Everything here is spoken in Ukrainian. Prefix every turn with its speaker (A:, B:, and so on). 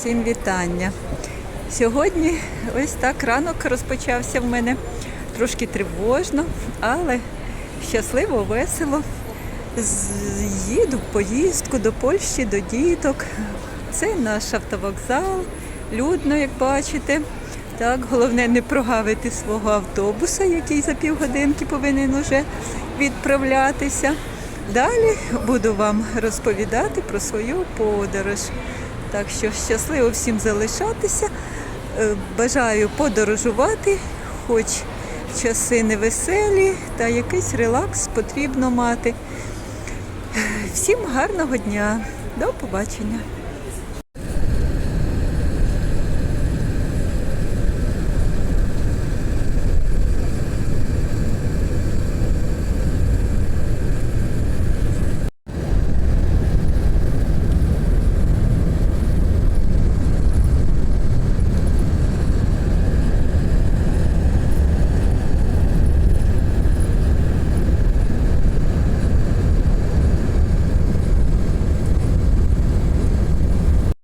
A: Всім вітання. Сьогодні ось так ранок розпочався в мене трошки тривожно, але щасливо, весело. Їду в поїздку до Польщі, до діток. Це наш автовокзал, людно, як бачите. Так, головне не прогавити свого автобуса, який за півгодинки повинен уже відправлятися. Далі буду вам розповідати про свою подорож. Так що щасливо всім залишатися. Е, Бажаю подорожувати, хоч часи невеселі, та якийсь релакс потрібно мати. Всім гарного дня. До побачення.